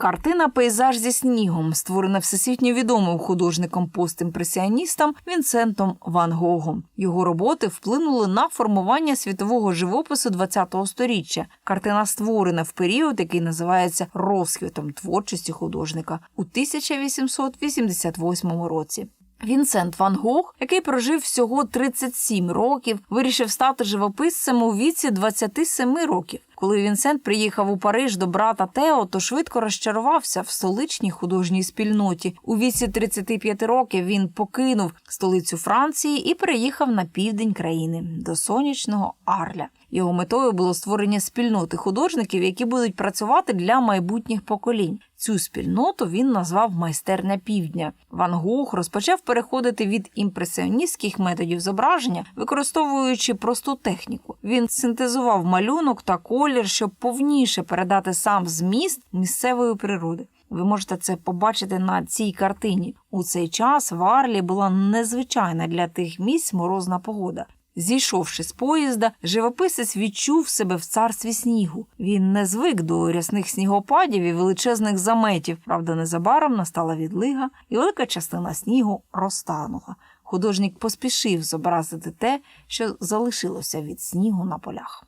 Картина Пейзаж зі снігом створена всесвітньо відомим художником постімпресіоністом Вінсентом Ван Гогом. Його роботи вплинули на формування світового живопису ХХ століття. Картина створена в період, який називається розквітом творчості художника у 1888 році. Вінсент Ван Гог, який прожив всього 37 років, вирішив стати живописцем у віці 27 років. Коли Вінсент приїхав у Париж до брата Тео, то швидко розчарувався в столичній художній спільноті. У віці 35 років він покинув столицю Франції і переїхав на південь країни до сонячного Арля. Його метою було створення спільноти художників, які будуть працювати для майбутніх поколінь. Цю спільноту він назвав майстерня півдня. Ван Гог розпочав переходити від імпресіоністських методів зображення, використовуючи просту техніку. Він синтезував малюнок та колір, щоб повніше передати сам зміст місцевої природи. Ви можете це побачити на цій картині. У цей час в Арлі була незвичайна для тих місць морозна погода. Зійшовши з поїзда, живописець відчув себе в царстві снігу. Він не звик до рясних снігопадів і величезних заметів. Правда, незабаром настала відлига, і велика частина снігу розтанула. Художник поспішив зобразити те, що залишилося від снігу на полях.